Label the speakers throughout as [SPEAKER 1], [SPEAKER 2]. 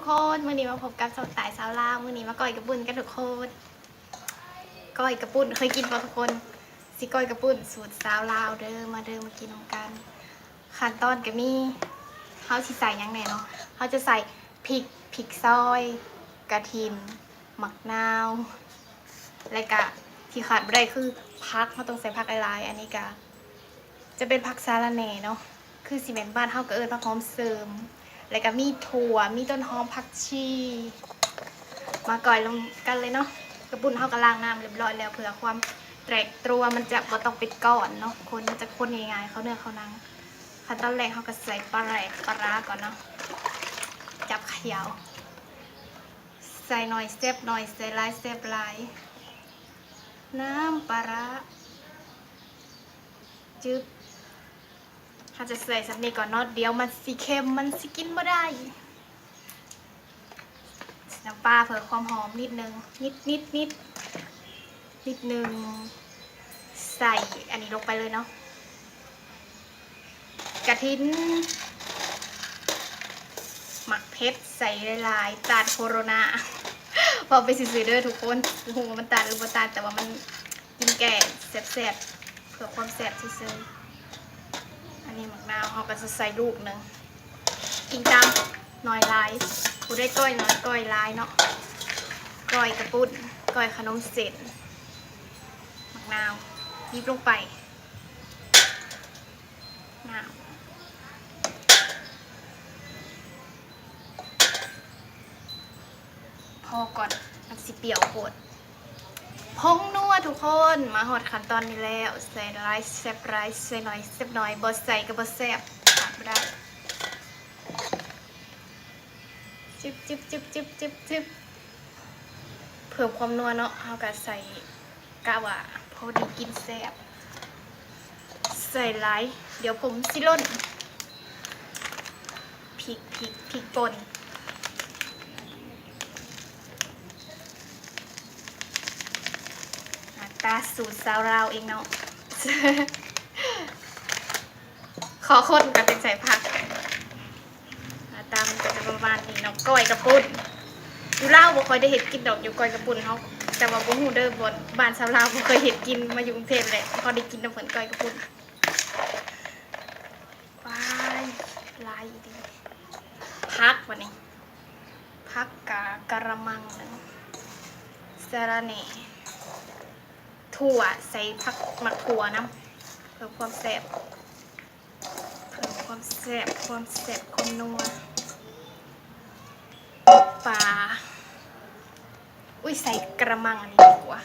[SPEAKER 1] กคนมื่อนี้มาพบกับสดตายสาวลาวมื่อนี้มาก้อยกระปุ่นกันทุกคนก้อยกระปุ่นเคยกินป่ะทุกคนสิก้อยกระปุ่นสูตรสาวลาวเด้อมาเด้อมากินนำกันขั้นตอนก็มีเขาสิใส่ยังไงเนาะเขาจะใส่พริกพริกซอย กระเทียมหมักนาวและกะที่ขาดไม่ได้คือพักเขาต้องใส่พักหลายอันนี้กะจะเป็นผักซาลาเน่เนาะคือซีเมนบ้านเขาก็เอิญผักหอมเสริม แล้วก็มีถั่วมีต้นหอมผักชีมาก่อยลงกันเลยเนาะกระปุ้นเท่ากระล้างน้ำเรียบร้อยแล้วเผื่อความแตกตัวมันจะบ่ต้องเป็นก้อนเนาะคนมันจะคนง่ายๆเขาเนื้อเขานังขั้นตอนแรกเขาก็ใส่ปลาแหลกปลาร้าก่อนเนาะจับเขยาวใส่หน่อยเซฟหน่อยใส่หลายเซฟหลายน้ำปลาร้าจึ๊บ ถ้าจะใส่สักนี้ก่อนเนาะเดี๋ยวมันสิเค็มมันสิกินไม่ได้น้ำปลาเผื่อความหอมนิดนึงนิดนิดนิดนิดนึงใส่อันนี้ลงไปเลยเนาะกระทินหมักเพชรใส่ลายตาดโคโรนาบอกไปซื้อๆเด้อทุกคนโอ้มันตาดหรือบ่ตาดแต่ว่ามันกินแก่แซ่บๆเผื่อความแซ่บซื่อ อันนี้หมักนาวเขาก็จะใส่ลูกหนึ่งกินตามหน่อยลายกูได้ก้อยน่อยก้อยลายเนาะก้อยกระปุ้นก้อยขนมเสร็จหมักนาวยิบลงไปนาวพอก่อนมันสิเปรี้ยวโคตร พงนัวทุกคนมาหอดขั้นตอนนี้แล้วใส่ไรซ์แซบไรซ์ใส่หน่อยแซบหน่อยบอใส่กับบอแซบขาดไม่ได้จิบจิบจิบจิบจิบจิบเพิ่มความนัวเนาะเอากะใส่กะว่าพอดีกินแซบใส่ไรเดี๋ยวผมสิล่นพริกพริกพริกป่น หน้า ตาสูตรสาวราวเองเนาะ ขอคนกันเป็นใส่ผักหน้าตามันก็จะประมาณนี้เนาะก้อยกระปุนอยู่เล่าวบ่ค่อยได้เห็ดกินดอกอยู่ก้อยกระปุนเขาแต่ว่าบ่ฮู้เด้อบนบ้านสาวลาวบ่เคยเห็ดกินมาอยู่กรุงเทพแหละพอได้กินน้ำเพิ่นก้อยกระปุนว้ายลายดีพักวันนี้พักกะกระมังหนึงสาระเน่ ถั่วใส่ผักหมักถั่วน้ำเพิ่มความแซ่บเพิ่มความแซ่บความแซ่บความนัวปลาอุ้ยใส่กระมังอันนี้ดีกว่า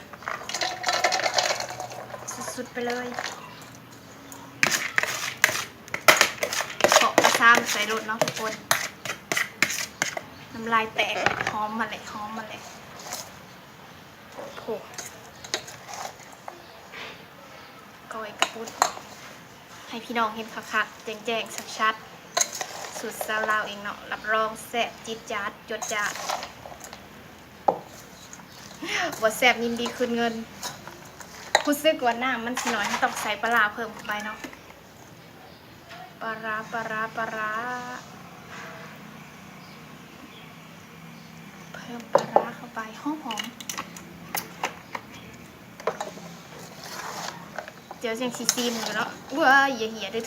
[SPEAKER 1] สุดๆไปเลยเกาะกระซ้ำใส่รถเนาะทุกคนน้ำลายแตกหอมมาเลยหอมมาเลยโอ้โห ก้ อยกระปุ้นให้พี่น้องเห็นคักๆแจ้งๆชัดๆสูตรซาลาวเองเนาะรับรองแซ่บจิตจาดจดจาดบ่แซ่บยินดีคืนเงินผู้ซื้อกว่าหน้ามันสิน้อยให้ต้องใส่ปลาเพิ่มเข้าไปเนาะปลาร้าปลาร้าปลาร้าเพิ่มปลาร้าเข้าไปหอมๆเดี๋ยวเสียงซีซีนอยู่แล้วว้ายอย่าเหี่ยด้วย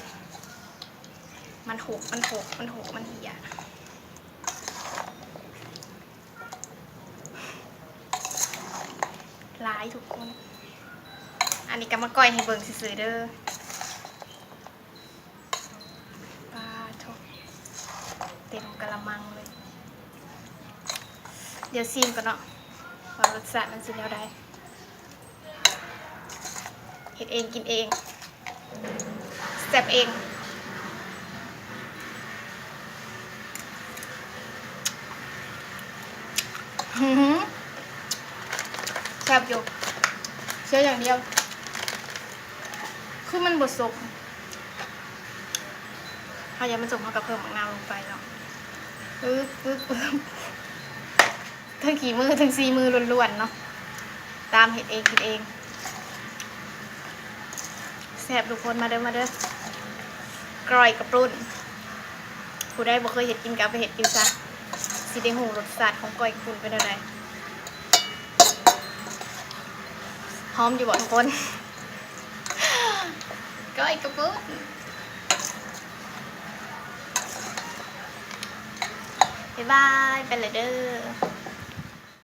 [SPEAKER 1] มันหกมันหกมันหกมันเหี่ยร้ายทุกคน อันนี้ก็มาก้อยให้เบิ่งซื่อๆเด้อปลาทกเต็มกระมังเลย เดี๋ยวซีมก่อนเนาะว่ารสชาติมันสิแนวใด เห็ดเองกินเองแซ่บเองหือแซ่บอยู่เชื่ออย่างเดียว คือมันบดสมถ้ายังมันสมเขากับเพิ่มมะนาวลงไปเนาะปึ๊บปึ๊บทั้งขี่มือทั้งซีมือล้วนๆเนาะ ตามเห็ดเองกินเอง แซ่บทุกคนมาเด้อมาเด้อกรอยกระปรุนผู้ได้บ่เคยเห็ดกินกับไปเห็ดกินซะสิได้หูรสชาติของก้อยกระปุ่นเป็นอะไรหอมอยู่บ่ทุกคนก้อยกระปรุ่นบ๊ายบายไปเลยเด้อ